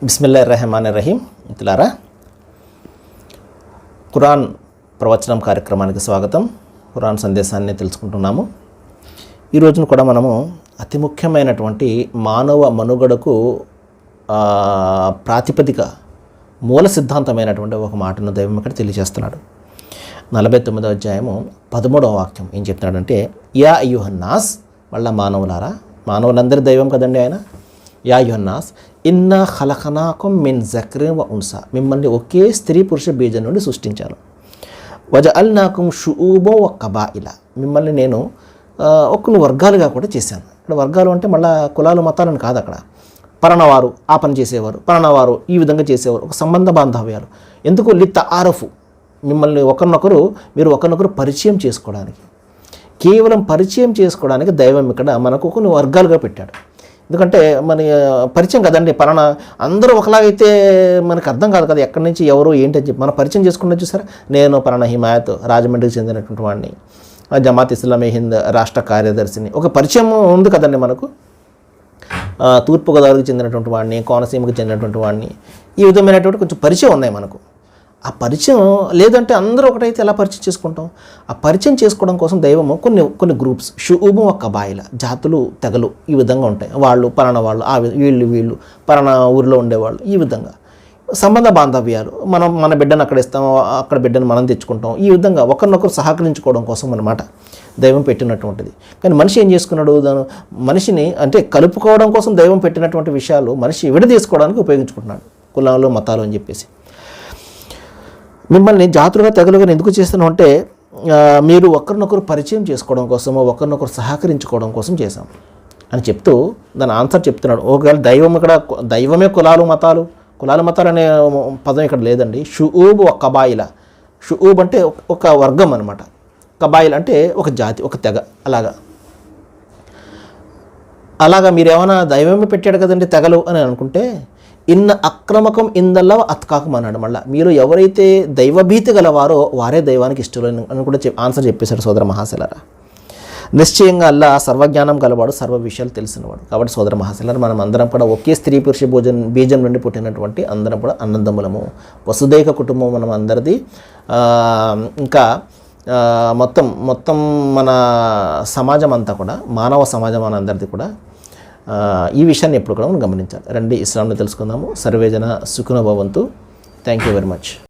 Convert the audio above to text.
బిస్మిల్లా రెహమాన్ రహీం మిత్రులారా ఖురాన్ ప్రవచనం కార్యక్రమానికి స్వాగతం ఖురాన్ సందేశాన్ని తెలుసుకుంటున్నాము ఈ రోజున కూడా మనము అతి ముఖ్యమైనటువంటి మానవ మనుగడకు ప్రాతిపదిక మూల సిద్ధాంతమైనటువంటి ఒక మాటను దైవం ఇక్కడ తెలియజేస్తున్నాడు నలభై తొమ్మిదో అధ్యాయము పదమూడవ వాక్యం ఏం చెప్తున్నాడంటే యా యుహన్నాస్ మళ్ళా మానవులారా మానవులందరి దైవం కదండి ఆయన. యా యుహన్నాస్ ఇన్నా హలకనాకం మిన్ జక్రిన్ వ ఉన్సా మిమ్మల్ని ఒకే స్త్రీ పురుష బీజం నుండి సృష్టించాను. వజ అల్ నాకుం షుఊబో ఒక కబా ఇలా మిమ్మల్ని నేను ఆ, కొన్ని వర్గాలుగా కూడా చేశాను. ఇక్కడ వర్గాలు అంటే మళ్ళీ కులాలు మతాలను కాదు అక్కడ. పరణవారు ఆ పని చేసేవారు. పరణవారు ఈ విధంగా చేసేవారు. ఒక సంబంధ బాంధవ్యాలు. ఎందుకు? లిత్త ఆరఫు. మిమ్మల్ని ఒకరినొకరు మీరు ఒకరినొకరు పరిచయం చేసుకోవడానికి. కేవలం పరిచయం చేసుకోవడానికి దైవం ఇక్కడ మనకు కొన్ని వర్గాలుగా పెట్టాడు. ఎందుకంటే మన పరిచయం కదండి పలానా అందరూ ఒకలాగైతే మనకు అర్థం కాదు కదా ఎక్కడి నుంచి ఎవరు ఏంటి అని చెప్పి. మనం పరిచయం చేసుకుంటే చూసారా నేను పలానా హిమాయత్ రాజమండ్రికి చెందినటువంటి వాడిని. జమాత్ ఇస్లామీ హింద్ రాష్ట్ర కార్యదర్శిని. ఒక పరిచయం ఉంది కదండి మనకు. తూర్పుగోదావరికి చెందినటువంటి వాడిని కోనసీమకి చెందినటువంటి వాడిని. ఈ విధమైనటువంటి కొంచెం పరిచయం ఉన్నాయి మనకు. ఆ పరిచయం లేదంటే అందరూ ఒకటైతే ఎలా పరిచయం చేసుకుంటాం? ఆ పరిచయం చేసుకోవడం కోసం దైవము కొన్ని కొన్ని గ్రూప్స్. శుభం ఒక్క బాయిల జాతులు తెగలు ఈ విధంగా ఉంటాయి. వాళ్ళు పలానా వాళ్ళు ఆ వీళ్ళు వీళ్ళు పలానా ఊరిలో ఉండేవాళ్ళు ఈ విధంగా. సంబంధ బాంధవ్యాలు. మనం మన బిడ్డను అక్కడ ఇస్తాం అక్కడ బిడ్డను మనం తెచ్చుకుంటాం. ఈ విధంగా ఒకరినొకరు సహకరించుకోవడం కోసం అన్నమాట దైవం పెట్టినటువంటిది. కానీ మనిషి ఏం చేసుకున్నాడు? దాని మనిషిని అంటే కలుపుకోవడం కోసం దైవం పెట్టినటువంటి విషయాలు మనిషి విడదీసుకోవడానికి ఉపయోగించుకుంటున్నాడు. కులాలు మతాలు అని చెప్పేసి. మిమ్మల్ని జాతులుగా తెగలుగా ఎందుకు చేస్తున్నాం అంటే మీరు ఒకరినొకరు పరిచయం చేసుకోవడం కోసమో ఒకరినొకరు సహకరించుకోవడం కోసం చేశాం. అని చెప్తూ దాని ఆన్సర్ చెప్తున్నాడు. ఒకవేళ దైవం ఇక్కడ దైవమే కులాలు మతాలు కులాల మతాలు అనే పదం ఇక్కడ లేదండి. షుఊబ్ ఒక కబాయిల. షుఊబ్ అంటే ఒక- ఒక వర్గం అనమాట కబాయిల్ అంటే ఒక జాతి ఒక తెగ. అలాగా. అలాగా మీరు ఏమైనా దైవమే పెట్టాడు కదండి తెగలు అని అనుకుంటే ఇన్న అక్రమకం ఇందల్లా అత్కాకం అన్నాడు మళ్ళీ. మీరు ఎవరైతే దైవభీతి గలవారో వారే దైవానికి ఇష్టలు అని కూడా చెప్ ఆన్సర్ చెప్పేశారు సోదర మహాశలరా. నిశ్చయంగా అల్లా సర్వజ్ఞానం గలవాడు సర్వ విషయాలు తెలిసినవాడు. కాబట్టి సోదర మహాశలరు మనం అందరం కూడా ఒకే స్త్రీ పురుష భోజన బీజం నుండి పుట్టినటువంటి అందరం కూడా అన్నదమ్ములము. వసుదైక కుటుంబం మనం అందరిది. ఇంకా మొత్తం మొత్తం మన సమాజం అంతా కూడా మానవ సమాజం మనందరిది కూడా ఈ విషయాన్ని ఎప్పుడు కూడా మనం గమనించాలి. రండి ఇస్లాంని తెలుసుకుందాము. సర్వేజన సుఖనుభవంతు థ్యాంక్ యూ వెరీ మచ్